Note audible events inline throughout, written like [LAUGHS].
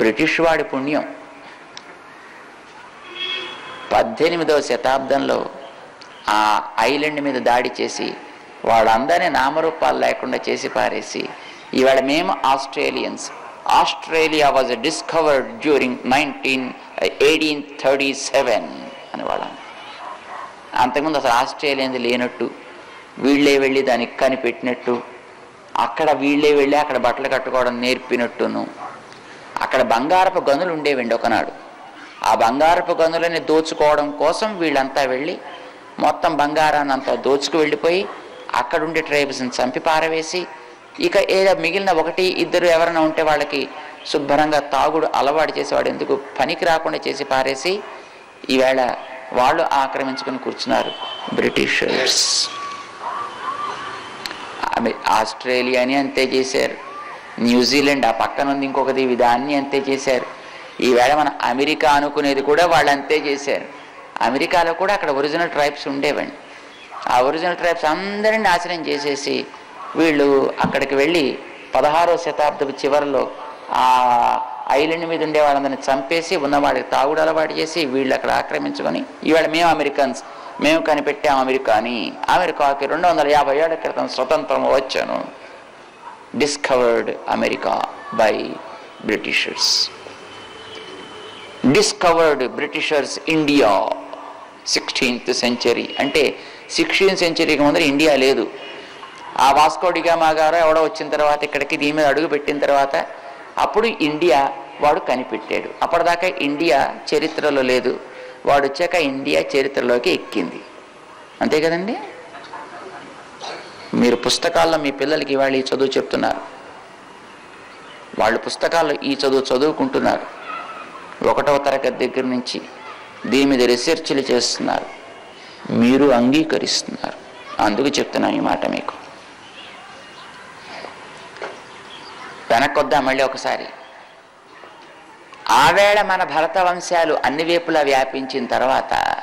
British వాడి పుణ్యం. పద్దెనిమిదవ శతాబ్దంలో ఆ ఐలాండ్ మీద దాడి చేసి వాళ్ళందరినీ నామరూపాలు లేకుండా చేసి పారేసి ఇవాళ మేము Australians. Australia was discovered during nineteen eighteen thirty seven అని వాళ్ళని అంతకుముందు అసలు ఆస్ట్రేలియన్ది లేనట్టు వీళ్ళే వెళ్ళి దానికి కనిపెట్టినట్టు అక్కడ వీళ్ళే వెళ్ళి అక్కడ బట్టలు కట్టుకోవడం నేర్పినట్టును. అక్కడ బంగారపు గనులు ఉండేవండి ఒకనాడు. ఆ బంగారపు గనులని దోచుకోవడం కోసం వీళ్ళంతా వెళ్ళి మొత్తం బంగారాన్ని అంతా దోచుకు వెళ్ళిపోయి అక్కడుండే ట్రైబ్స్ని చంపి పారవేసి ఇక ఏదో మిగిలిన ఒకటి ఇద్దరు ఎవరైనా ఉంటే వాళ్ళకి శుభ్రంగా తాగుడు అలవాటు చేసేవాడు ఎందుకు పనికి రాకుండా చేసి పారేసి ఈవేళ వాళ్ళు ఆక్రమించుకుని కూర్చున్నారు బ్రిటిషర్స్. ఆస్ట్రేలియాని అంతే చేశారు. న్యూజిలాండ్ ఆ పక్కన ఉంది ఇంకొకటి విధాన్ని దాన్ని అంతే చేశారు. ఈవేళ మన అమెరికా అనుకునేది కూడా వాళ్ళు అంతే చేశారు. అమెరికాలో కూడా అక్కడ ఒరిజినల్ ట్రైబ్స్ ఉండేవండి. ఆ ఒరిజినల్ ట్రైబ్స్ అందరిని నాశనం చేసేసి వీళ్ళు అక్కడికి వెళ్ళి పదహారో శతాబ్దపు చివరిలో ఆ ఐలాండ్ మీద ఉండే వాళ్ళందరిని చంపేసి ఉన్నవాడికి తాగుడు అలవాటు చేసి వీళ్ళు అక్కడ ఆక్రమించుకొని ఈవేళ మేము అమెరికన్స్ మేము కనిపెట్టాం అమెరికాని. అమెరికాకి రెండు వందల యాభై ఏళ్ళ క్రితం స్వతంత్రం వచ్చాను. Discovered America by Britishers discovered Britishers India sixteenth century అంటే సిక్స్టీన్త్ సెంచరీకి ముందర ఇండియా లేదు. ఆ వాస్కోడిగామా గారు ఎవడో వచ్చిన తర్వాత ఇక్కడికి దీని మీద అడుగు పెట్టిన తర్వాత అప్పుడు ఇండియా వాడు కనిపెట్టాడు. అప్పటిదాకా ఇండియా చరిత్రలో లేదు. వాడు వచ్చాక ఇండియా చరిత్రలోకి ఎక్కింది. అంతే కదండి? మీరు పుస్తకాల్లో మీ పిల్లలకి ఇవాళ ఈ చదువు చెప్తున్నారు. వాళ్ళు పుస్తకాల్లో ఈ చదువు చదువుకుంటున్నారు. ఒకటవ తరగతి దగ్గర నుంచి దీని మీద రీసెర్చ్లు చేస్తున్నారు. మీరు అంగీకరిస్తున్నారు. అందుకు చెప్తున్నా ఈ మాట మీకు. వెనక్కొద్దాం మళ్ళీ ఒకసారి. ఆవేళ మన భరత వంశాలు అన్ని వైపులా వ్యాపించిన తర్వాత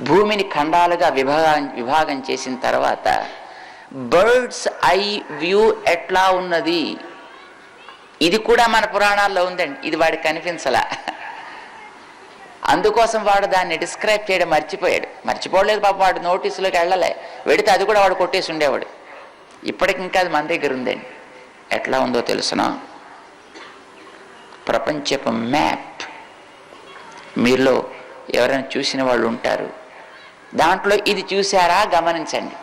భూమిని ఖండాలుగా విభాగా విభాగం చేసిన తర్వాత బర్డ్స్ ఐ వ్యూ ఎట్లా ఉన్నది? ఇది కూడా మన పురాణాల్లో ఉందండి. ఇది వాడికి కనిపించలా. అందుకోసం వాడు దాన్ని డిస్క్రైబ్ చేయడం మర్చిపోయాడు. మర్చిపోలేదు పాప వాడు నోటీసులోకి వెళ్ళలే. వెడితే అది కూడా వాడు కొట్టేసి ఉండేవాడు. ఇప్పటికి ఇంకా అది మన దగ్గర ఉందండి. ఎట్లా ఉందో తెలుసునా? ప్రపంచపు మ్యాప్. మీలో ఎవరైనా చూసిన వాళ్ళు ఉంటారు. దాంట్లో ఇది చూసారా గమనించండి.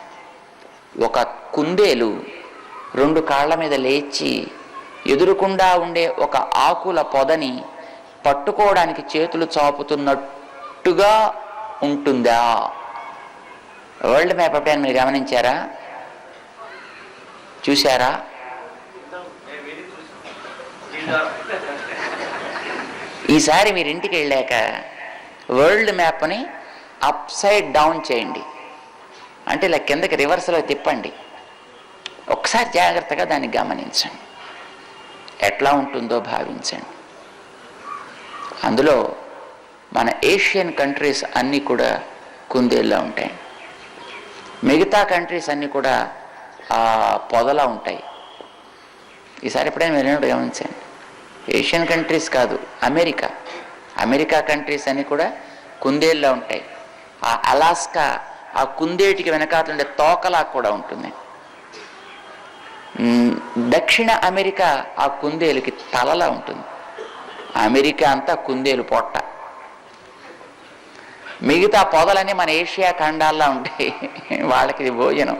ఒక కుందేలు రెండు కాళ్ళ మీద లేచి ఎదురుకుండా ఉండే ఒక ఆకుల పొదని పట్టుకోవడానికి చేతులు చాపుతున్నట్టుగా ఉంటుందా? వరల్డ్ మ్యాప్ ఎప్పుడైనా మీరు గమనించారా? చూసారా ఈసారి మీరు ఇంటికి వెళ్ళాక వరల్డ్ మ్యాప్ని అప్ సైడ్ డౌన్ చేయండి. అంటే ఇలా కిందకి రివర్స్లో తిప్పండి. ఒకసారి జాగ్రత్తగా దాన్ని గమనించండి. ఎట్లా ఉంటుందో భావించండి. అందులో మన ఏషియన్ కంట్రీస్ అన్నీ కూడా కుందేళ్ళ ఉంటాయి. మిగతా కంట్రీస్ అన్నీ కూడా పొదలా ఉంటాయి. ఈసారి ఎప్పుడైనా మీరు గమనించండి. ఏషియన్ కంట్రీస్ కాదు అమెరికా. అమెరికా కంట్రీస్ అన్నీ కూడా కుందేళ్ళ ఉంటాయి. ఆ అలాస్కా ఆ కుందేటికి వెనకాతలుండే తోకలా కూడా ఉంటుంది. దక్షిణ అమెరికా ఆ కుందేలుకి తలలా ఉంటుంది. అమెరికా అంతా కుందేలు పొట్ట. మిగతా పొదలన్నీ మన ఏషియా ఖండాల్లో ఉంటాయి వాళ్ళకి ఇది భోజనం.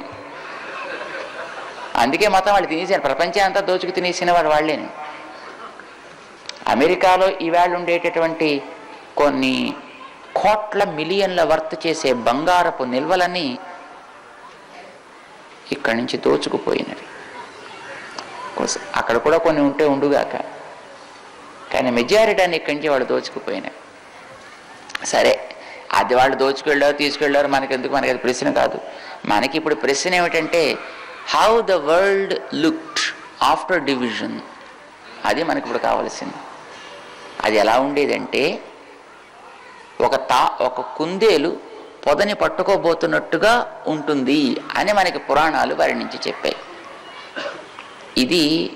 అందుకే మొత్తం వాళ్ళు తినేసారు ప్రపంచం అంతా దోచుకు తినేసిన వాడు వాళ్ళేని. అమెరికాలో ఈవేళ ఉండేటటువంటి కొన్ని కోట్ల మిలియన్ల వర్త్ చేసే బంగారపు నిల్వలని ఇక్కడి నుంచి దోచుకుపోయినవి. అక్కడ కూడా కొన్ని ఉంటే ఉండుగాక. కానీ మెజారిటీ అని ఇక్కడి నుంచి వాళ్ళు దోచుకుపోయినవి. సరే అది వాళ్ళు దోచుకెళ్ళారు తీసుకెళ్ళారు మనకెందుకు? మనకి అది ప్రశ్న కాదు. మనకి ఇప్పుడు ప్రశ్న ఏమిటంటే how the world looked after division అది మనకి ఇప్పుడు కావాల్సింది. అది ఎలా ఉండేదంటే ఒక తా ఒక కుందేలు పొదని పట్టుకోబోతున్నట్టుగా ఉంటుంది అని మనకి పురాణాలు వారి నుంచి చెప్పాయి. ఇది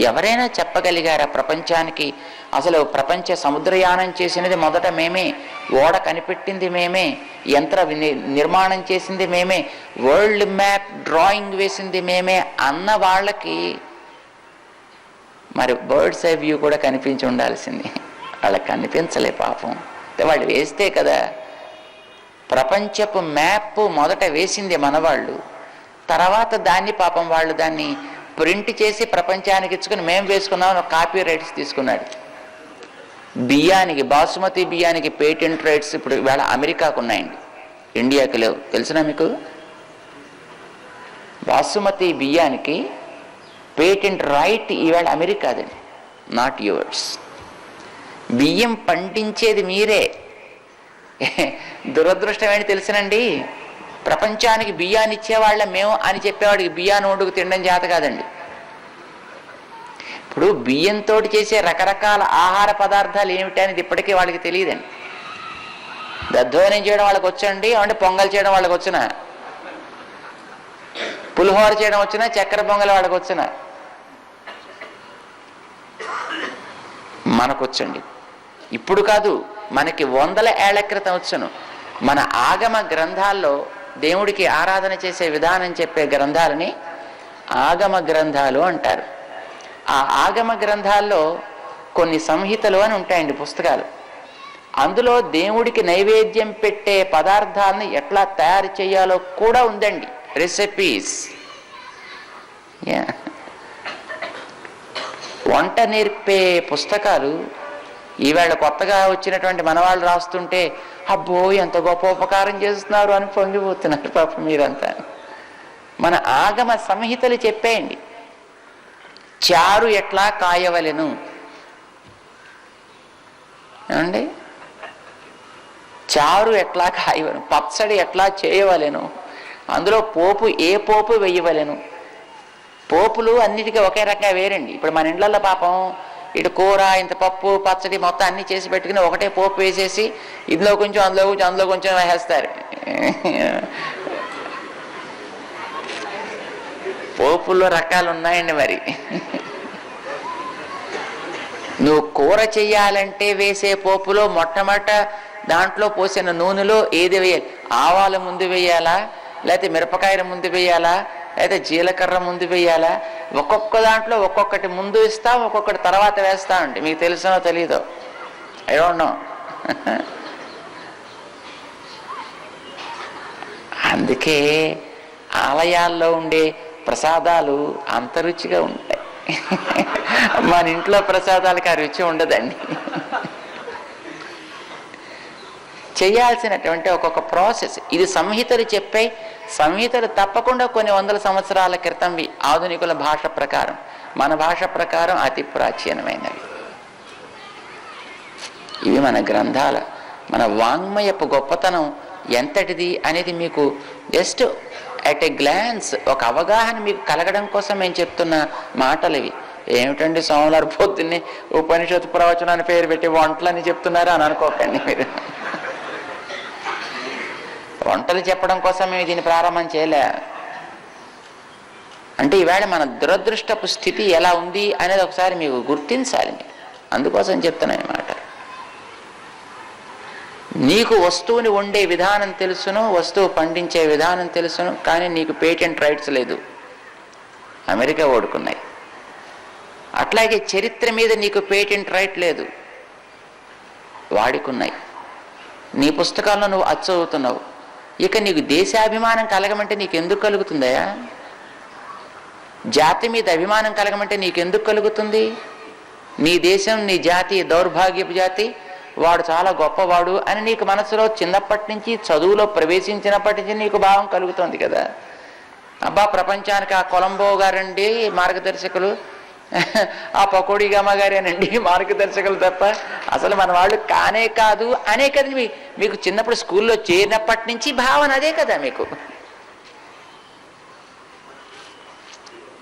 ఎవరైనా చెప్పగలిగారా ప్రపంచానికి? అసలు ప్రపంచ సముద్రయానం చేసినది మొదట మేమే ఓడ కనిపెట్టింది మేమే యంత్ర నిర్మాణం చేసింది మేమే వరల్డ్ మ్యాప్ డ్రాయింగ్ వేసింది మేమే అన్న వాళ్ళకి మరి బర్డ్స్ ఐ వ్యూ కూడా కనిపించి ఉండాల్సింది. వాళ్ళకి కనిపించలే పాపం. వాళ్ళు వేస్తే కదా ప్రపంచపు మ్యాప్ మొదట వేసింది మనవాళ్ళు. తర్వాత దాన్ని పాపం వాళ్ళు దాన్ని ప్రింట్ చేసి ప్రపంచానికి ఇచ్చుకుని మేము వేసుకున్నాం కాపీ రైట్స్ తీసుకున్నాడు. బియ్యానికి బాసుమతి బియ్యానికి పేటెంట్ రైట్స్ ఇప్పుడు ఇవాళ అమెరికాకు ఉన్నాయండి. ఇండియాకి లేవు. తెలిసినా మీకు? బాసుమతి బియ్యానికి పేటెంట్ రైట్ ఈవేళ అమెరికాదండి. నాట్ యువర్స్ బియ్యం పండించేది మీరే. దురదృష్టం ఏంటి తెలుసునండి? ప్రపంచానికి బియ్యాన్ని ఇచ్చేవాళ్ళ మేము అని చెప్పేవాడికి బియ్యాన్ని వండుకు తినడం చేత కాదండి. ఇప్పుడు బియ్యంతో చేసే రకరకాల ఆహార పదార్థాలు ఏమిటి అనేది ఇప్పటికీ వాళ్ళకి తెలియదండి. దధ్వయనం చేయడం వాళ్ళకి వచ్చండి అంటే పొంగల్ చేయడం వాళ్ళకి వచ్చిన. పులిహోర చేయడం వచ్చినా చక్కెర పొంగల్ వాళ్ళకి వచ్చిన. మనకొచ్చండి ఇప్పుడు కాదు మనకి వందల ఏళ్ళ క్రితం వచ్చును. మన ఆగమ గ్రంథాల్లో దేవుడికి ఆరాధన చేసే విధానం చెప్పే గ్రంథాలని ఆగమ గ్రంథాలు అంటారు. ఆ ఆగమ గ్రంథాల్లో కొన్ని సంహితలు అని ఉంటాయండి పుస్తకాలు. అందులో దేవుడికి నైవేద్యం పెట్టే పదార్థాలను ఎట్లా తయారు చేయాలో కూడా ఉందండి. రెసిపీస్ వంట నేర్పే పుస్తకాలు ఈవేళ కొత్తగా వచ్చినటువంటి మనవాళ్ళు రాస్తుంటే అబ్బో ఎంత గొప్ప ఉపకారం చేస్తున్నారు అని పొంగిపోతున్నారు పాప మీరంతా. మన ఆగమ సంహితలు చెప్పేయండి. చారు ఎట్లా కాయవలెను? ఏమండి? చారు ఎట్లా కాయవలను? పచ్చడి ఎట్లా చేయవలెను? అందులో పోపు ఏ పోపు వేయవలెను? పోపులు అన్నిటికీ ఒకే రకంగా వేరండి. ఇప్పుడు మన ఇండ్లలో పాపం ఇటు కూర ఇంత పప్పు పచ్చడి మొత్తం అన్ని చేసి పెట్టుకుని ఒకటే పోపు వేసేసి ఇందులో కొంచెం అందులో కొంచెం అందులో కొంచెం వేసేస్తారు. పోపుల్లో రకాలు ఉన్నాయండి మరి. నువ్వు కూర చెయ్యాలంటే వేసే పోపులో మొట్టమొదట దాంట్లో పోసిన నూనెలో ఏది వేయాలి? ఆవాల ముందు వేయాలా? లేకపోతే మిరపకాయల ముందు వేయాలా? అయితే జీలకర్ర ముందు వేయాలా? ఒక్కొక్క దాంట్లో ఒక్కొక్కటి ముందు ఇస్తాం ఒక్కొక్కటి తర్వాత వేస్తామండి మీకు తెలుసునో తెలీదో? ఐ డోంట్ నో అందుకే ఆలయాల్లో ఉండే ప్రసాదాలు అంత రుచిగా ఉంటాయి [LAUGHS] మన ఇంట్లో ప్రసాదాలకి ఆ రుచి ఉండదండి. [LAUGHS] చేయాల్సినటువంటి ఒక్కొక్క ప్రాసెస్. ఇది సంహితలు చెప్పే సంహితలు తప్పకుండా కొన్ని వందల సంవత్సరాల క్రితంవి ఆధునికుల భాష ప్రకారం. మన భాష ప్రకారం అతి ప్రాచీనమైనవి. ఇవి మన గ్రంథాల మన వాంగ్మయపు గొప్పతనం ఎంతటిది అనేది మీకు జస్ట్ అట్ ఎ గ్లాన్స్ ఒక అవగాహన మీకు కలగడం కోసం మేము చెప్తున్న మాటలు ఇవి ఏమిటండి సోమవారం పొద్దున్నే ఉపనిషత్తు ప్రవచనాన్ని పేరు పెట్టి వంటలని చెప్తున్నారు అని అనుకోకండి మీరు. వంటలు చెప్పడం కోసం మేము దీన్ని ప్రారంభం చేయలే. అంటే ఈవేళ మన దురదృష్టపు స్థితి ఎలా ఉంది అనేది ఒకసారి మీకు గుర్తించాలి మీరు. అందుకోసం చెప్తున్నాను మాట. నీకు వస్తువుని వండే విధానం తెలుసును వస్తువు పండించే విధానం తెలుసును కానీ నీకు పేటెంట్ రైట్స్ లేదు. అమెరికా ఓడుకున్నాయి. అట్లాగే చరిత్ర మీద నీకు పేటెంట్ రైట్ లేదు. వాడుకున్నాయి. నీ పుస్తకాల్లో నువ్వు అచ్చవుతున్నావు. ఇక నీకు దేశాభిమానం కలగమంటే నీకు ఎందుకు కలుగుతుందయా జాతి మీద అభిమానం కలగమంటే నీకు ఎందుకు కలుగుతుంది? నీ దేశం నీ జాతి దౌర్భాగ్యపు జాతి వాడు చాలా గొప్పవాడు అని నీకు మనసులో చిన్నప్పటి నుంచి చదువులో ప్రవేశించినప్పటి నుంచి నీకు భావం కలుగుతుంది కదా. అబ్బా ప్రపంచానికి ఆ కొలంబో గారండి మార్గదర్శకులు. ఆ పకోడీ గమ్మ గారేనండి మార్గదర్శకులు తప్ప అసలు మన వాళ్ళు కానే కాదు అనే కదా మీ మీకు చిన్నప్పుడు స్కూల్లో చేరినప్పటి నుంచి భావన అదే కదా మీకు.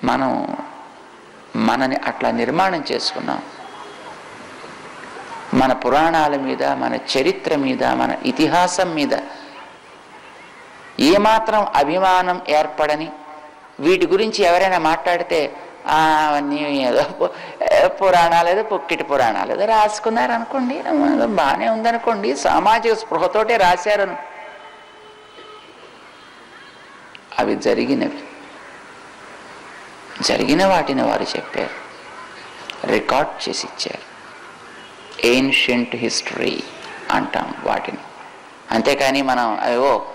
మనం మనని అట్లా నిర్మాణం చేసుకున్నాం. మన పురాణాల మీద మన చరిత్ర మీద మన ఇతిహాసం మీద ఏమాత్రం అభిమానం ఏర్పడని వీటి గురించి ఎవరైనా మాట్లాడితే అవన్నీ ఏదో పురాణాలు ఏదో పుక్కిటి పురాణాలు ఏదో రాసుకున్నారు అనుకోండి బాగానే ఉందనుకోండి సామాజిక స్పృహతోటే రాశారను. అవి జరిగినవి. జరిగిన వాటిని వారు చెప్పారు. రికార్డ్ చేసి ఇచ్చారు. ఏన్షియంట్ హిస్టరీ అంటాం వాటిని. అంతేకాని మనం అయ్యో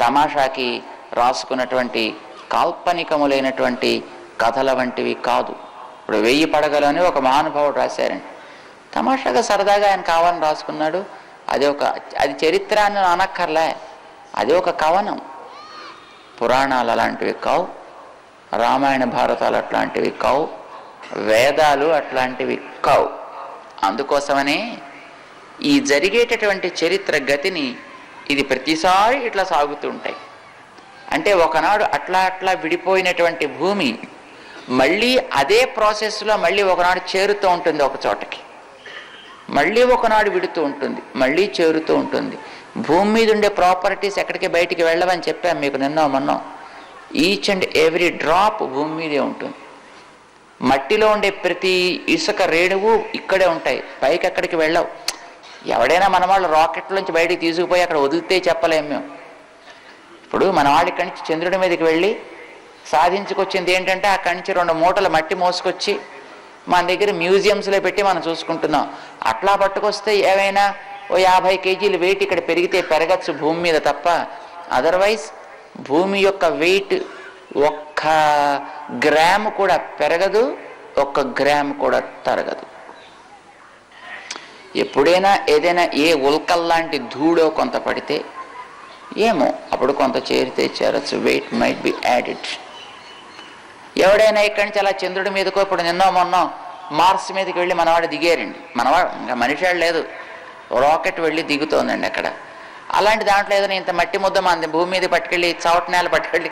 తమాషాకి రాసుకున్నటువంటి కాల్పనికములైనటువంటి కథల వంటివి కాదు. ఇప్పుడు వెయ్యి పడగలు అని ఒక మహానుభావుడు రాశారండి. తమాషాగా సరదాగా ఆయన కావాలని రాసుకున్నాడు. అది ఒక అది చరిత్ర అని అనక్కర్లే. అది ఒక కవనం. పురాణాలు అలాంటివి కావు. రామాయణ భారతాలు అట్లాంటివి కావు. వేదాలు అట్లాంటివి కావు. అందుకోసమనే ఈ జరిగేటటువంటి చరిత్ర గతిని ఇది ప్రతిసారి ఇట్లా సాగుతూ ఉంటాయి. అంటే ఒకనాడు అట్లా అట్లా విడిపోయినటువంటి భూమి మళ్ళీ అదే ప్రాసెస్లో మళ్ళీ ఒకనాడు చేరుతూ ఉంటుంది ఒక చోటకి. మళ్ళీ ఒకనాడు విడుతూ ఉంటుంది మళ్ళీ చేరుతూ ఉంటుంది. భూమి మీద ఉండే ప్రాపర్టీస్ ఎక్కడికి బయటికి వెళ్ళవని చెప్పాం మీకు నిన్నో మొన్నో. ఈచ్ అండ్ ఎవ్రీ డ్రాప్ భూమి మీదే ఉంటుంది. మట్టిలో ఉండే ప్రతి ఇసుక రేణువు ఇక్కడే ఉంటాయి పైకి ఎక్కడికి వెళ్ళవు. ఎవడైనా మన వాళ్ళు రాకెట్లోంచి బయటికి తీసుకుపోయి అక్కడ వదిలితే చెప్పలేము మేము. ఇప్పుడు మన వాళ్ళు ఇక్కడి నుంచి చంద్రుడి మీదకి వెళ్ళి సాధించుకొచ్చింది ఏంటంటే అక్కడి నుంచి రెండు మూటలు మట్టి మోసుకొచ్చి మన దగ్గర మ్యూజియంస్లో పెట్టి మనం చూసుకుంటున్నాం. అట్లా పట్టుకొస్తే ఏవైనా ఓ యాభై కేజీలు వెయిట్ ఇక్కడ పెరిగితే పెరగచ్చు భూమి మీద తప్ప. అదర్వైజ్ భూమి యొక్క వెయిట్ ఒక్క గ్రాము కూడా పెరగదు ఒక్క గ్రామ్ కూడా తరగదు. ఎప్పుడైనా ఏదైనా ఏ ఉల్కల్లాంటి ధూళో కొంత పడితే ఏమో అప్పుడు కొంత చేరితే చేరచ్చు వెయిట్ మైట్ బి యాడెడ్ ఎవడైనా ఇక్కడి నుంచి అలా చంద్రుడి మీదకో ఇప్పుడు నిన్నో మొన్నో మార్స్ మీదకి వెళ్ళి మనవాడు దిగారండి. మనవాడు ఇంకా మనిషి లేదు. రాకెట్ వెళ్ళి దిగుతోందండి అక్కడ. అలాంటి దాంట్లో ఏదైనా ఇంత మట్టి ముద్ద మంది భూమి మీద పట్టుకెళ్ళి చవట నేల పట్టుకెళ్ళి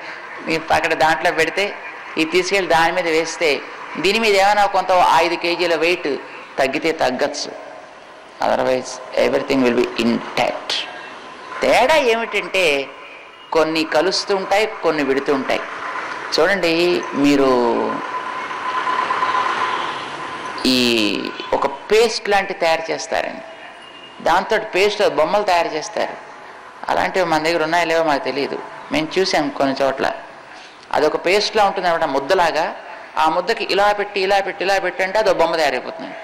అక్కడ దాంట్లో పెడితే ఇది తీసుకెళ్ళి దాని మీద వేస్తే దీని మీద ఏమైనా కొంత ఐదు కేజీల వెయిట్ తగ్గితే తగ్గచ్చు. Otherwise everything will be intact తేడా ఏమిటంటే కొన్ని కలుస్తుంటాయి కొన్ని విడుతుంటాయి. చూడండి మీరు ఈ ఒక పేస్ట్ లాంటి తయారు చేస్తారండి. దాంతో పేస్ట్ బొమ్మలు తయారు చేస్తారు. అలాంటివి మన దగ్గర ఉన్నాయో లేవో మాకు తెలియదు మేము చూసాం కొన్ని చోట్ల. అదొక పేస్ట్లా ఉంటుంది అనమాట ముద్దలాగా. ఆ ముద్దకి ఇలా పెట్టి ఇలా పెట్టి ఇలా పెట్టి అంటే అదో బొమ్మ తయారైపోతుంది.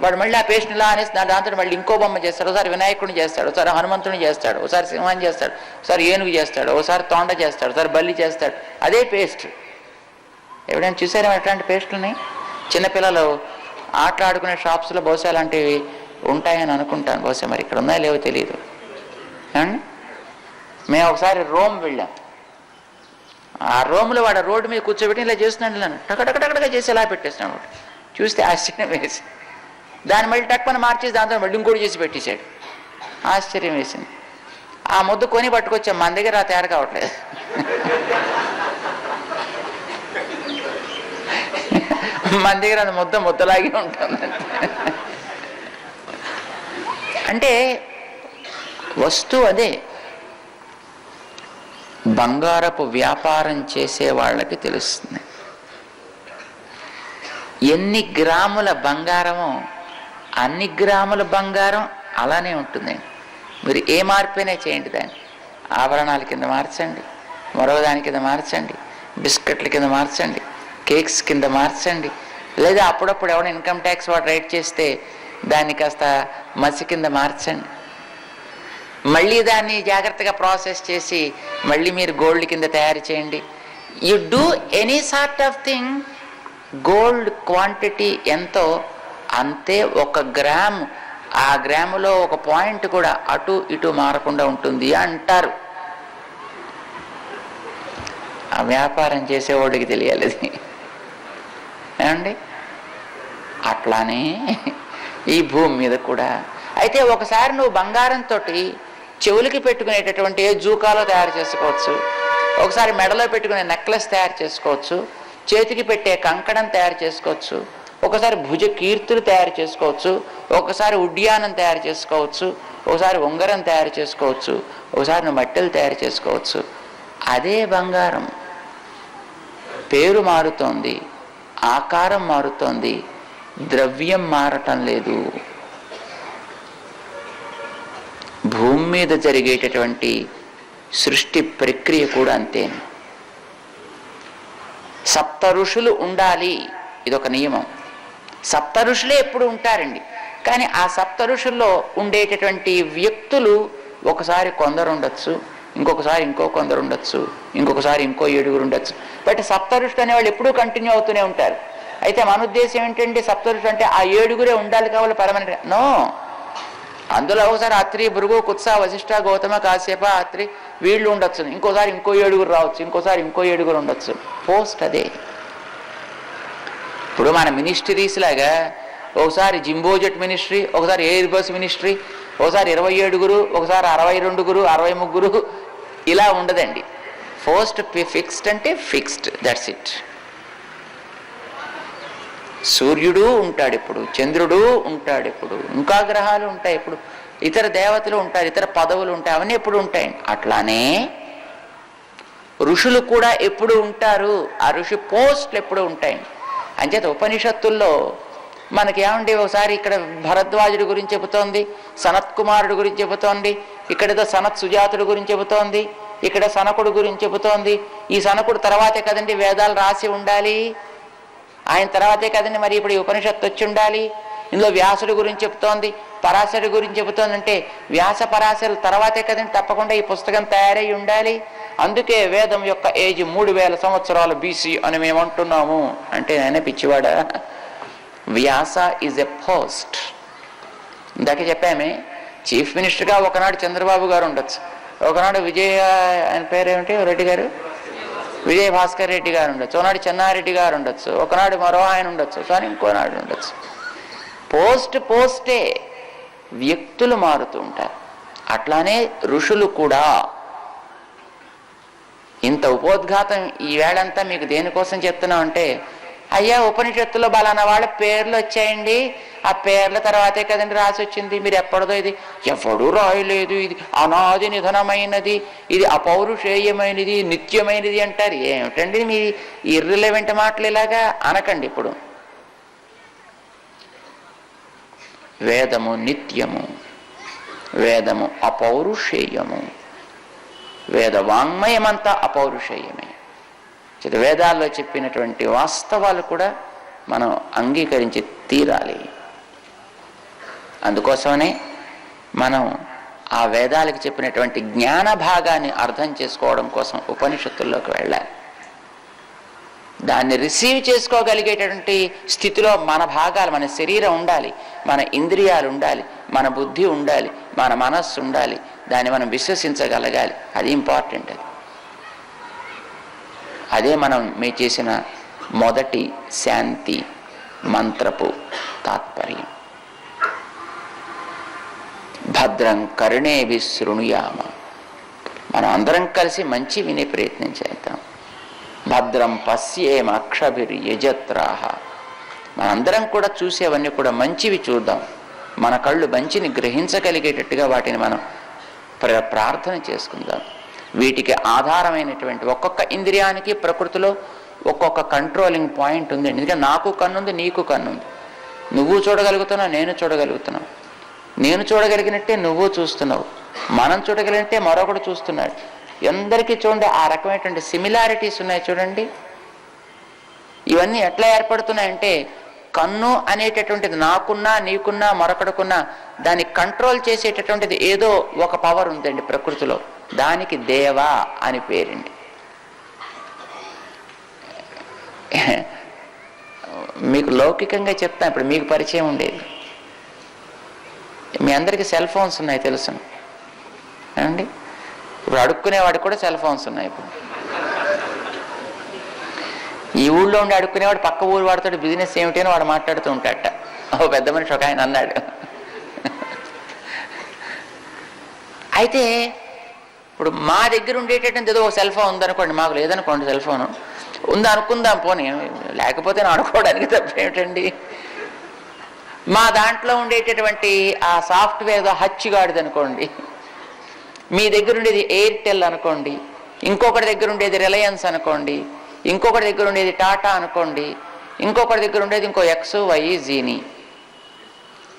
వాడు మళ్ళీ ఆ పేస్ట్ని ఇలా అనేసి దాని దాంతో మళ్ళీ ఇంకో బొమ్మ చేస్తాడు. ఒకసారి వినాయకుడిని చేస్తాడు. ఒకసారి హనుమంతుని చేస్తాడు. ఒకసారి సింహాన్ని చేస్తాడు. ఒకసారి ఏనుగు చేస్తాడు. ఒకసారి తొండ చేస్తాడు. ఒకసారి బల్లి చేస్తాడు. అదే పేస్ట్. ఎప్పుడైనా చూసారా ఎట్లాంటి పేస్టులని? చిన్నపిల్లలు ఆటలు ఆడుకునే షాప్స్లో బహుశా అలాంటివి ఉంటాయని అనుకుంటాను. బహుశా మరి ఇక్కడ ఉన్నాయో లేవో తెలియదు ఏమండి? మేము ఒకసారి రోమ్ వెళ్ళాం. ఆ రోమ్లో వాడు రోడ్డు మీద కూర్చోబెట్టి ఇలా చేస్తున్నాడు. ఇలా టకటకటకటగా చేసి ఇలా పెట్టేస్తున్నాడు. చూస్తే ఆశ్చర్యం వేసి. దాన్ని మళ్ళీ టక్మని మార్చేసి దాంతో మళ్ళీ ఇంకోటి చేసి పెట్టేశాడు. ఆశ్చర్యం వేసింది. ఆ ముద్దు కొని పట్టుకొచ్చాం మన దగ్గర తయారు కావట్లేదు. మన దగ్గర అది ముద్ద ముద్దలాగే ఉంటుంది. అంటే వస్తువు అదే. బంగారపు వ్యాపారం చేసే వాళ్ళకి తెలుస్తుంది. ఎన్ని గ్రాముల బంగారమో అన్ని గ్రాముల బంగారం అలానే ఉంటుందండి. మీరు ఏ మార్పైనా చేయండి దాన్ని. ఆభరణాల కింద మార్చండి మరో దాని కింద మార్చండి బిస్కెట్ల కింద మార్చండి కేక్స్ కింద మార్చండి. లేదా అప్పుడప్పుడు ఎవరైనా ఇన్కమ్ ట్యాక్స్ వాడు రైట్ చేస్తే దాన్ని కాస్త మసి కింద మార్చండి. మళ్ళీ దాన్ని జాగ్రత్తగా ప్రాసెస్ చేసి మళ్ళీ మీరు గోల్డ్ కింద తయారు చేయండి. You do any sort of thing gold quantity ఎంతో అంతే ఒక గ్రామ్ ఆ గ్రాములో ఒక పాయింట్ కూడా అటు ఇటు మారకుండా ఉంటుంది అంటారు. ఆ వ్యాపారం చేసేవాడికి తెలియాలి ఏమండి? అట్లానే ఈ భూమి మీద కూడా. అయితే ఒకసారి నువ్వు బంగారంతో చెవులకి పెట్టుకునేటటువంటి ఏ జూకాలో తయారు చేసుకోవచ్చు? ఒకసారి మెడలో పెట్టుకునే నెక్లెస్ తయారు చేసుకోవచ్చు? చేతికి పెట్టే కంకణం తయారు చేసుకోవచ్చు? ఒకసారి భుజ కీర్తులు తయారు చేసుకోవచ్చు ఒకసారి ఉడ్యానం తయారు చేసుకోవచ్చు ఒకసారి ఉంగరం తయారు చేసుకోవచ్చు ఒకసారి మట్టెలు తయారు చేసుకోవచ్చు. అదే బంగారం. పేరు మారుతోంది ఆకారం మారుతోంది ద్రవ్యం మారటం లేదు. భూమి మీద జరిగేటటువంటి సృష్టి ప్రక్రియ కూడా అంతే సప్త ఋషులు ఉండాలి ఇదొక నియమం. సప్త ఋషులే ఎప్పుడు ఉంటారండి. కానీ ఆ సప్త ఋషుల్లో ఉండేటటువంటి వ్యక్తులు ఒకసారి కొందరు ఉండొచ్చు ఇంకొకసారి ఇంకో కొందరు ఉండొచ్చు ఇంకొకసారి ఇంకో ఏడుగురు ఉండొచ్చు. బట్ సప్త ఋషులు అనేవాళ్ళు ఎప్పుడూ కంటిన్యూ అవుతూనే ఉంటారు. అయితే మన ఉద్దేశం ఏంటంటే సప్త ఋషులు అంటే ఆ ఏడుగురే ఉండాలి కావాలి పరమనెంట్ నో. అందులో ఒకసారి అత్రి భృగు కుత్స వశిష్ఠ గౌతమ కాశ్యప అత్రి వీళ్ళు ఉండొచ్చు. ఇంకోసారి ఇంకో ఏడుగురు రావచ్చు ఇంకోసారి ఇంకో ఏడుగురు ఉండొచ్చు. పోస్ట్ అదే. ఇప్పుడు మన మినిస్ట్రీస్ లాగా ఒకసారి జింబోజెట్ మినిస్ట్రీ ఒకసారి ఎయిర్ బస్ మినిస్ట్రీ ఒకసారి ఇరవై ఏడుగురు ఒకసారి అరవై రెండుగురు అరవై ముగ్గురు. ఇలా ఉండదండి. ఫస్ట్ ఫిక్స్డ్ అంటే ఫిక్స్డ్. దట్స్ ఇట్ సూర్యుడు ఉంటాడు ఇప్పుడు చంద్రుడు ఉంటాడు ఇప్పుడు ఇంకా గ్రహాలు ఉంటాయి ఇప్పుడు. ఇతర దేవతలు ఉంటారు ఇతర పదవులు ఉంటాయి అవన్నీ ఎప్పుడు ఉంటాయి అట్లానే ఋషులు కూడా ఎప్పుడు ఉంటారు ఆ ఋషి పోస్టులు ఎప్పుడు ఉంటాయి అంచేత ఉపనిషత్తుల్లో మనకి ఒకసారి ఇక్కడ భరద్వాజుడి గురించి చెబుతోంది సనత్ కుమారుడు గురించి చెబుతోంది ఇక్కడేదో సనత్ సుజాతుడు గురించి చెబుతోంది ఇక్కడ సనకుడు గురించి చెబుతోంది. ఈ సనకుడు తర్వాతే కదండి వేదాలు రాసి ఉండాలి. ఆయన తర్వాతే కదండి మరి ఇప్పుడు ఈ ఉపనిషత్తు వచ్చి ఉండాలి. ఇందులో వ్యాసుడి గురించి చెబుతోంది పరాశరుడి గురించి చెబుతోంది అంటే వ్యాస పరాశరుల తర్వాతే కదండి తప్పకుండా ఈ పుస్తకం తయారై ఉండాలి. అందుకే వేదం యొక్క ఏజ్ మూడు వేల సంవత్సరాలు బీసీ అని మేము అంటున్నాము. అంటే నేనే పిచ్చివాడా. వ్యాస ఈజ్ ఎ పోస్ట్ ఇందాక చెప్పామే చీఫ్ మినిస్టర్గా ఒకనాడు చంద్రబాబు గారు ఉండొచ్చు. ఒకనాడు విజయ ఆయన పేరేమిటి? రెడ్డి గారు? విజయ భాస్కర్ రెడ్డి గారు ఉండొచ్చు. ఒకనాడు చెన్నారెడ్డి గారు ఉండొచ్చు. ఒకనాడు మరో ఆయన ఉండొచ్చు. కానీ ఇంకోనాడు ఉండొచ్చు. పోస్ట్ పోస్టే వ్యక్తులు మారుతూ ఉంటారు. అట్లానే ఋషులు కూడా ఇంత ఉపోద్ఘాతం ఈ వేళంతా మీకు దేనికోసం చెప్తున్నాం అంటే అయ్యా ఉపనిషత్తులో బలానా వాళ్ళ పేర్లు వచ్చాయండి. ఆ పేర్ల తర్వాతే కదండి రాసి వచ్చింది. మీరు ఎప్పటిదో ఇది ఎవడూ రాయలేదు. ఇది అనాది నిధనమైనది. ఇది అపౌరుషేయమైనది నిత్యమైనది అంటారు. ఏమిటండి మీ ఇర్రిలవెంట్ మాటలు ఇలాగా? అనకండి ఇప్పుడు. వేదము నిత్యము వేదము అపౌరుషేయము. వేద వాంగ్మయమంతా అపౌరుషేయమే. చేత వేదాల్లో చెప్పినటువంటి వాస్తవాలు కూడా మనం అంగీకరించి తీరాలి. అందుకోసమనే మనం ఆ వేదాలకు చెప్పినటువంటి జ్ఞాన భాగాన్ని అర్థం చేసుకోవడం కోసం ఉపనిషత్తుల్లోకి వెళ్ళాలి. దాన్ని రిసీవ్ చేసుకోగలిగేటటువంటి స్థితిలో మన భాగాలు మన శరీరం ఉండాలి. మన ఇంద్రియాలు ఉండాలి. మన బుద్ధి ఉండాలి. మన మనస్సు ఉండాలి. దాన్ని మనం విశ్వసించగలగాలి. అది ఇంపార్టెంట్ అది. అదే మనం మీ చేసిన మొదటి శాంతి మంత్రపు తాత్పర్యం. భద్రం కరుణే విశృణుయామ. మనం అందరం కలిసి మంచి వినే ప్రయత్నం చేద్దాం. భద్రం పశ్యేమ అక్షభిర్ యజత్రాహ మనందరం కూడా చూసేవన్నీ కూడా మంచివి చూద్దాం. మన కళ్ళు మంచిని గ్రహించగలిగేటట్టుగా వాటిని మనం ప్ర ప్రార్థన చేసుకుందాం. వీటికి ఆధారమైనటువంటి ఒక్కొక్క ఇంద్రియానికి ప్రకృతిలో ఒక్కొక్క కంట్రోలింగ్ పాయింట్ ఉంది. ఎందుకంటే నాకు కన్నుంది నీకు కన్నుంది. నువ్వు చూడగలుగుతున్నావు నేను చూడగలుగుతున్నావు. నేను చూడగలిగినట్టే నువ్వు చూస్తున్నావు. మనం చూడగలిగినట్టే మరొకడు చూస్తున్నాడు. ఎందరికీ చూడండి ఆ రకమైనటువంటి సిమిలారిటీస్ ఉన్నాయి చూడండి. ఇవన్నీ ఎట్లా ఏర్పడుతున్నాయంటే కన్ను అనేటటువంటిది నాకున్నా నీకున్నా మరొకడుకున్నా దాన్ని కంట్రోల్ చేసేటటువంటిది ఏదో ఒక పవర్ ఉందండి ప్రకృతిలో. దానికి దేవా అని పేరండి. మీకు లౌకికంగా చెప్తాను ఇప్పుడు మీకు పరిచయం ఉండేది. మీ అందరికీ సెల్ ఫోన్స్ ఉన్నాయి తెలుసు ఏమండి? ఇప్పుడు అడుక్కునేవాడికి కూడా సెల్ ఫోన్స్ ఉన్నాయి ఇప్పుడు. ఈ ఊళ్ళో ఉండి అడుక్కునేవాడు పక్క ఊరు వాడితో బిజినెస్ ఏమిటి అని వాడు మాట్లాడుతూ ఉంటాడట. ఓ పెద్ద మనిషి ఒక ఆయన అన్నాడు. అయితే ఇప్పుడు మా దగ్గర ఉండేటటువంటి ఏదో ఒక సెల్ ఫోన్ ఉందనుకోండి మాకు లేదనుకోండి సెల్ ఫోన్ ఉంది అనుకుందాం పోనీ లేకపోతే నేను అనుకోవడానికి తప్పేమిటండి? మా దాంట్లో ఉండేటటువంటి ఆ సాఫ్ట్వేర్ హచ్చిగాడిది అనుకోండి మీ దగ్గర ఉండేది ఎయిర్టెల్ అనుకోండి. ఇంకొకటి దగ్గర ఉండేది రిలయన్స్ అనుకోండి. ఇంకొకటి దగ్గర ఉండేది టాటా అనుకోండి ఇంకొకటి దగ్గర ఉండేది ఇంకో ఎక్స్ వై జీని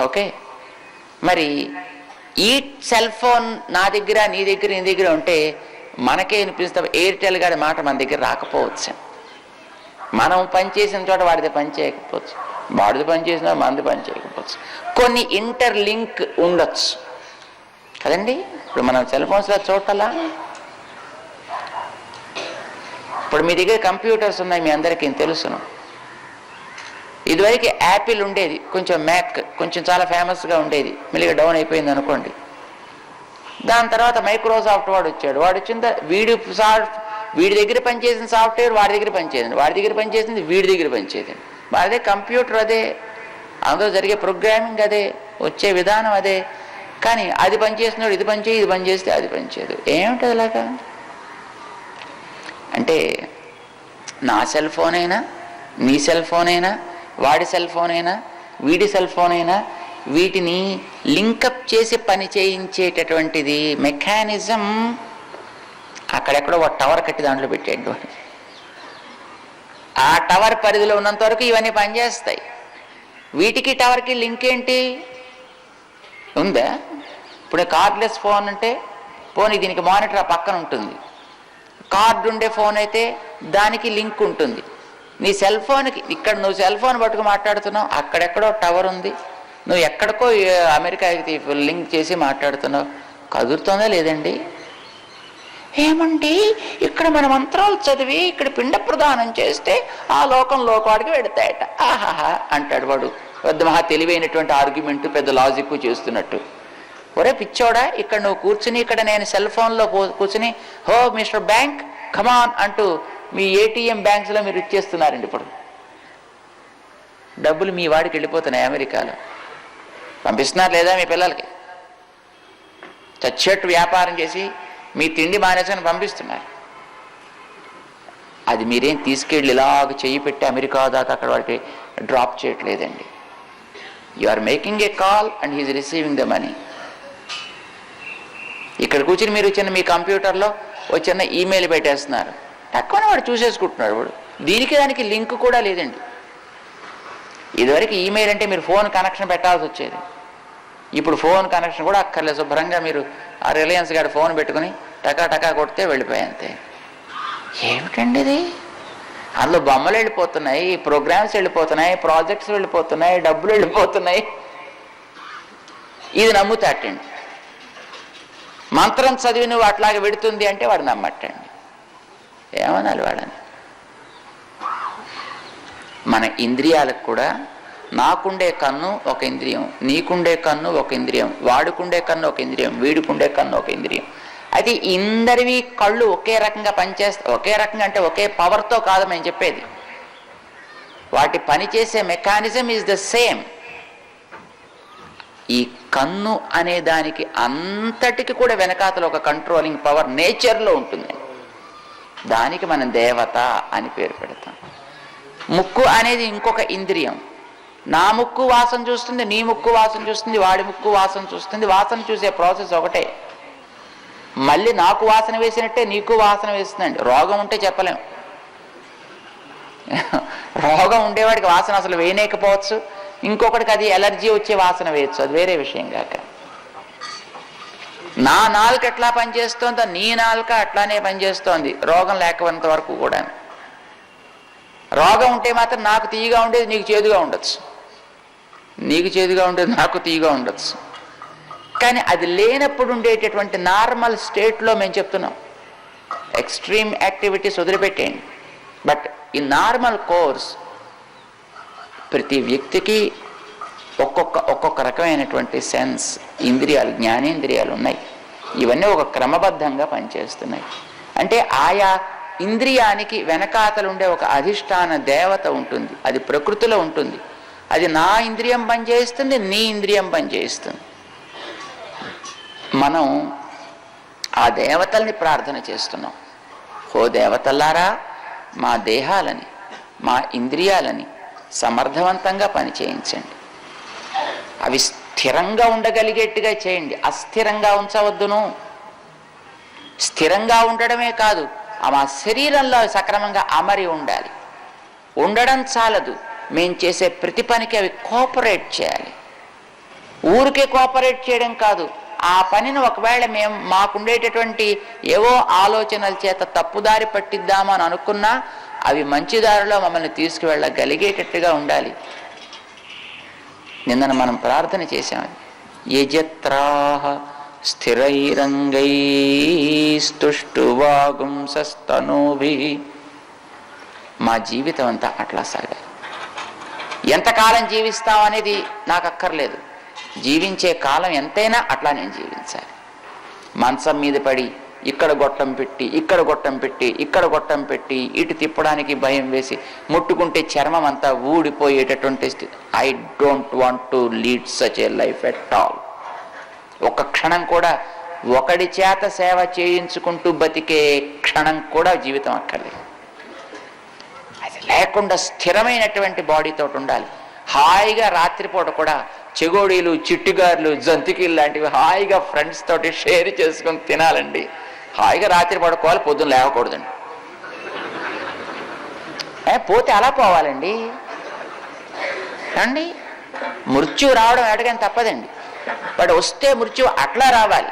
ఓకే? మరి ఈ సెల్ ఫోన్ నా దగ్గర నీ దగ్గర నీ దగ్గర ఉంటే మనకే అనిపిస్తాం ఎయిర్టెల్ గారి మాట మన దగ్గర రాకపోవచ్చు. మనం పనిచేసిన చోట వాడిది పని చేయకపోవచ్చు. వాడిది పని చేసిన మనది పని చేయకపోవచ్చు. కొన్ని ఇంటర్లింక్ ఉండొచ్చు. కదండి? ఇప్పుడు మనం సెల్ ఫోన్స్లో చూడాలా? ఇప్పుడు మీ దగ్గర కంప్యూటర్స్ ఉన్నాయి మీ అందరికీ తెలుసును. ఇదివరకు యాపిల్ ఉండేది కొంచెం మ్యాక్ కొంచెం చాలా ఫేమస్గా ఉండేది మెల్లిగా డౌన్ అయిపోయింది అనుకోండి. దాని తర్వాత మైక్రోసాఫ్ట్ వాడు వచ్చాడు. వాడు వచ్చిన వీడి సాఫ్ట్ వీడి దగ్గర పనిచేసిన సాఫ్ట్వేర్ వాడి దగ్గర పనిచేసింది వాడి దగ్గర పనిచేసింది వీడి దగ్గర పనిచేసింది అదే కంప్యూటర్ అదే అందులో జరిగే ప్రోగ్రామింగ్ అదే వచ్చే విధానం అదే. కానీ అది పనిచేసినాడు ఇది పనిచేయి ఇది పనిచేస్తే అది పనిచేయదు. ఏమిటి అలాగా? అంటే నా సెల్ ఫోన్ అయినా నీ సెల్ ఫోన్ అయినా వాడి సెల్ ఫోన్ అయినా వీడి సెల్ ఫోన్ అయినా వీటిని లింకప్ చేసి పని చేయించేటటువంటిది మెకానిజం అక్కడెక్కడో ఒక టవర్ కట్టి దాంట్లో పెట్టేయండి ఆ టవర్ పరిధిలో ఉన్నంత వరకు ఇవన్నీ పనిచేస్తాయి. వీటికి టవర్కి లింక్ ఏంటి? ఉందా? ఇప్పుడు కార్డ్లెస్ ఫోన్ అంటే పోనీ దీనికి మానిటర్ ఆ పక్కన ఉంటుంది. కార్డు ఉండే ఫోన్ అయితే దానికి లింక్ ఉంటుంది. నీ సెల్ ఫోన్కి ఇక్కడ నువ్వు సెల్ ఫోన్ పట్టుకు మాట్లాడుతున్నావు అక్కడెక్కడో టవర్ ఉంది. నువ్వు ఎక్కడికో అమెరికాకి లింక్ చేసి మాట్లాడుతున్నావు. కదురుతుందా లేదండి? ఏమండి? ఇక్కడ మన మంత్రాలు చదివి ఇక్కడ పిండ ప్రదానం చేస్తే ఆ లోకం లోకాడికి వెడతాయట. ఆహాహా అంటాడు వాడు. పెద్ద మహా తెలివైనటువంటి ఆర్గ్యుమెంట్ పెద్ద లాజిక్ చేస్తున్నట్టు. ఒరే పిచ్చోడా ఇక్కడ నువ్వు కూర్చుని ఇక్కడ నేను సెల్ ఫోన్లో కూర్చుని హో మిస్టర్ బ్యాంక్ కమాన్ అంటూ మీ ఏటీఎం బ్యాంక్స్లో మీరు ఇచ్చేస్తున్నారండి ఇప్పుడు. డబ్బులు మీ వాడికి వెళ్ళిపోతున్నాయి అమెరికాలో. పంపిస్తున్నారు లేదా మీ పిల్లలకి? చచ్చేట్టు వ్యాపారం చేసి మీ తిండి మానేసని పంపిస్తున్నారు. అది మీరేం తీసుకెళ్ళి ఇలాగ చేయి పెట్టి అమెరికా దాకా అక్కడ వాడికి డ్రాప్ చేయట్లేదండి. You are making a call and he receiving the money ఇక్కడ కూర్చుని మీరు చిన్న మీ కంప్యూటర్లో ఓ చిన్న ఈమెయిల్ పెట్టేస్తున్నారు. తక్కువనే వాడు చూసేసుకుంటున్నాడు వాడు. దీనికి దానికి లింక్ కూడా లేదండి. ఇదివరకు ఈమెయిల్ అంటే మీరు ఫోన్ కనెక్షన్ పెట్టాల్సి వచ్చేది. ఇప్పుడు ఫోన్ కనెక్షన్ కూడా అక్కర్లేదు. శుభ్రంగా మీరు ఆ రిలయన్స్ గారి ఫోన్ పెట్టుకుని టకా టకా కొడితే వెళ్ళిపోయాయి అంతే. ఏమిటండి ఇది? అందులో బొమ్మలు వెళ్ళిపోతున్నాయి ప్రోగ్రామ్స్ వెళ్ళిపోతున్నాయి ప్రాజెక్ట్స్ వెళ్ళిపోతున్నాయి డబ్బులు వెళ్ళిపోతున్నాయి. ఇది నమ్ముతాటండి మంత్రం చదివి నువ్వు అట్లాగే పెడుతుంది అంటే వాడు నమ్మట్టండి. ఏమనాలి వాడని మన ఇంద్రియాలకు కూడా నాకుండే కన్ను ఒక ఇంద్రియం నీకుండే కన్ను ఒక ఇంద్రియం వాడుకుండే కన్ను ఒక ఇంద్రియం వీడుకుండే కన్ను ఒక ఇంద్రియం. అయితే ఇందరివి కళ్ళు ఒకే రకంగా పనిచేస్తా ఒకే రకంగా అంటే ఒకే పవర్తో కాదు మేము చెప్పేది. వాటి పనిచేసే మెకానిజం ఈజ్ ద సేమ్ ఈ కన్ను అనే దానికి అంతటికి కూడా వెనకాతల ఒక కంట్రోలింగ్ పవర్ నేచర్లో ఉంటుంది. దానికి మనం దేవత అని పేరు పెడతాం. ముక్కు అనేది ఇంకొక ఇంద్రియం. నా ముక్కు వాసన చూస్తుంది నీ ముక్కు వాసన చూస్తుంది వాడి ముక్కు వాసన చూస్తుంది వాసన చూసే ప్రాసెస్ ఒకటే. మళ్ళీ నాకు వాసన వేసినట్టే నీకు వాసన వేస్తుందండి. రోగం ఉంటే చెప్పలేం. [LAUGHS] రోగం ఉండేవాడికి వాసన అసలు వేయలేకపోవచ్చు. ఇంకొకటికి అది ఎలర్జీ వచ్చే వాసన వేయచ్చు. అది వేరే విషయం కాక. నా నాలుక ఎట్లా పనిచేస్తుందో నీ నాలుక అట్లానే పనిచేస్తోంది. రోగం లేకపోయినంత వరకు కూడా రోగం ఉంటే మాత్రం నాకు తీయగా ఉండేది నీకు చేదుగా ఉండొచ్చు. నీకు చేదుగా ఉండేది నాకు తీయగా ఉండొచ్చు. కానీ అది లేనప్పుడు ఉండేటటువంటి నార్మల్ స్టేట్లో మేము చెప్తున్నాం. ఎక్స్ట్రీమ్ యాక్టివిటీస్ వదిలిపెట్టేయండి. బట్ ఈ నార్మల్ కోర్స్ ప్రతి వ్యక్తికి ఒక్కొక్క ఒక్కొక్క రకమైనటువంటి సెన్స్ ఇంద్రియాలు జ్ఞానేంద్రియాలు ఉన్నాయి. ఇవన్నీ ఒక క్రమబద్ధంగా పనిచేస్తున్నాయి. అంటే ఆయా ఇంద్రియానికి వెనకాతలు ఉండే ఒక అధిష్టాన దేవత ఉంటుంది. అది ప్రకృతిలో ఉంటుంది. అది నా ఇంద్రియం పనిచేస్తుంది నీ ఇంద్రియం పనిచేస్తుంది మనం ఆ దేవతల్ని ప్రార్థన చేస్తున్నాం. ఓ దేవతల్లారా మా దేహాలని మా ఇంద్రియాలని సమర్థవంతంగా పనిచేయించండి. అవి స్థిరంగా ఉండగలిగేట్టుగా చేయండి. అస్థిరంగా ఉంచవద్దును. స్థిరంగా ఉండడమే కాదు ఆ మా శరీరంలో సక్రమంగా అమరి ఉండాలి. ఉండడం చాలదు. మేము చేసే ప్రతి పనికి అవి కోఆపరేట్ చేయాలి. ఊరికే కోఆపరేట్ చేయడం కాదు ఆ పనిని ఒకవేళ మేము మాకుండేటటువంటి ఏవో ఆలోచనల చేత తప్పుదారి పట్టిద్దామని అనుకున్నా అవి మంచి దారిలో మమ్మల్ని తీసుకువెళ్ళగలిగేటట్టుగా ఉండాలి. నిన్న మనం ప్రార్థన చేశాం యజత్రాహ స్థిరైరంగైస్తుష్టువాగుంసస్తనూభి మా జీవితం అంతా అట్లా సాగాలి. ఎంతకాలం జీవిస్తాం అనేది నాకు అక్కర్లేదు జీవించే కాలం ఎంతైనా అట్లా నేను జీవించాలి. మంచం మీద పడి ఇక్కడ గొట్టం పెట్టి ఇక్కడ గొట్టం పెట్టి ఇక్కడ గొట్టం పెట్టి ఇటు తిప్పడానికి భయం వేసి ముట్టుకుంటే చర్మం అంతా ఊడిపోయేటటువంటి స్థితి. I don't want to lead such a life at all ఒక క్షణం కూడా ఒకడి చేత సేవ చేయించుకుంటూ బతికే క్షణం కూడా జీవితం అక్కర్లేదు. అది లేకుండా స్థిరమైనటువంటి బాడీతో ఉండాలి. హాయిగా రాత్రిపూట కూడా చెగోడీలు చిట్టుగారులు జంతికీలు లాంటివి హాయిగా ఫ్రెండ్స్ తోటి షేర్ చేసుకొని తినాలండి. హాయిగా రాత్రి పడుకోవాలి పొద్దున్న లేవకూడదండి. పోతే అలా పోవాలండి? అండి మృత్యు రావడం ఎడగాని తప్పదండి. బట్ వస్తే మృత్యు అట్లా రావాలి.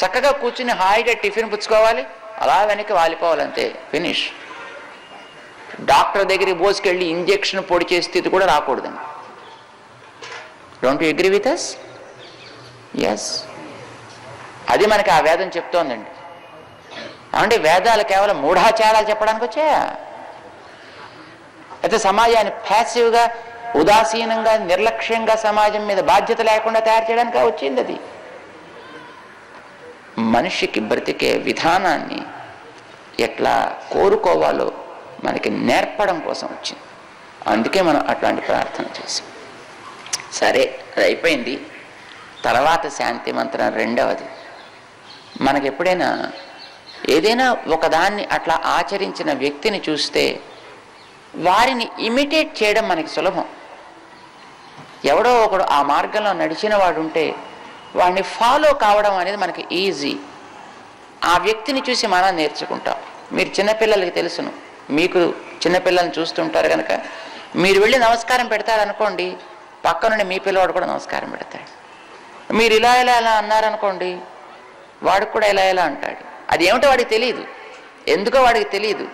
చక్కగా కూర్చుని హాయిగా టిఫిన్ పుచ్చుకోవాలి. అలా వెనక్కి వాలిపోవాలంతే ఫినిష్. డాక్టర్ దగ్గరికి పోసుకెళ్ళి ఇంజెక్షన్ పొడి చేసే స్థితి కూడా రాకూడదండి. Don't you agree with us yes అది మనకి ఆ వేదం చెప్తోందండి. అంటే వేదాలు కేవలం మూఢాచారాలు చెప్పడానికి వచ్చాయా? అయితే సమాజాన్ని ప్యాసివ్గా ఉదాసీనంగా నిర్లక్ష్యంగా సమాజం మీద బాధ్యత లేకుండా తయారు చేయడానికి వచ్చింది అది. మనిషికి బ్రతికే విధానాన్ని ఎట్లా కోరుకోవాలో మనకి నేర్పడం కోసం వచ్చింది. అందుకే మనం అట్లాంటి ప్రార్థన చేసాం సరే అది అయిపోయింది. తర్వాత శాంతి మంత్రం రెండవది. మనకి ఎప్పుడైనా ఏదైనా ఒకదాన్ని అట్లా ఆచరించిన వ్యక్తిని చూస్తే వారిని ఇమిటేట్ చేయడం మనకి సులభం. ఎవడో ఒకడు ఆ మార్గంలో నడిచిన వాడు ఉంటే వాడిని ఫాలో కావడం అనేది మనకి ఈజీ. ఆ వ్యక్తిని చూసి మనం నేర్చుకుంటాం. మీరు చిన్నపిల్లలకి తెలుసును. మీకు చిన్నపిల్లల్ని చూస్తుంటారు కనుక మీరు వెళ్ళి నమస్కారం పెడతారనుకోండి పక్క నుండి మీ పిల్లవాడు కూడా నమస్కారం పెడతాడు. మీరు ఇలా ఇలా ఇలా అన్నారనుకోండి వాడికి కూడా ఇలా ఇలా అంటాడు. అది ఏమిటో వాడికి తెలియదు ఎందుకో వాడికి తెలియదు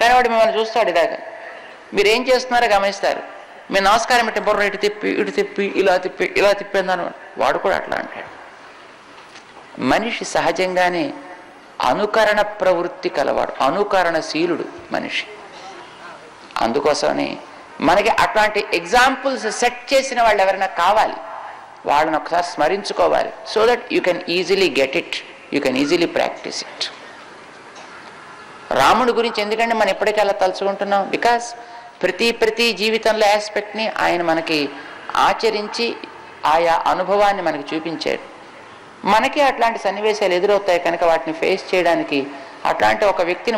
కానీ వాడు మిమ్మల్ని చూస్తాడు ఇలాగా. మీరేం చేస్తున్నారో గమనిస్తారు. మీరు నమస్కారం పెట్టి బుర్ర ఇటు తిప్పి ఇటు తిప్పి ఇలా తిప్పి ఇలా తిప్పిందని వాడు కూడా అట్లా అంటాడు. మనిషి సహజంగానే అనుకరణ ప్రవృత్తి కలవాడు. అనుకరణశీలుడు మనిషి. అందుకోసమని మనకి అట్లాంటి ఎగ్జాంపుల్స్ సెట్ చేసిన వాళ్ళు ఎవరైనా కావాలి. వాళ్ళని ఒకసారి స్మరించుకోవాలి. So that you can easily get it you can easily practise it రాముడి గురించి ఎందుకంటే మనం ఎప్పటికీ అలా తలుచుకుంటున్నాం? బికాస్ ప్రతి ప్రతి జీవితంలో ఆస్పెక్ట్ని ఆయన మనకి ఆచరించి ఆయా అనుభవాన్ని మనకి చూపించాడు. మనకి అట్లాంటి సన్నివేశాలు ఎదురవుతాయి కనుక వాటిని ఫేస్ చేయడానికి అట్లాంటి ఒక వ్యక్తిని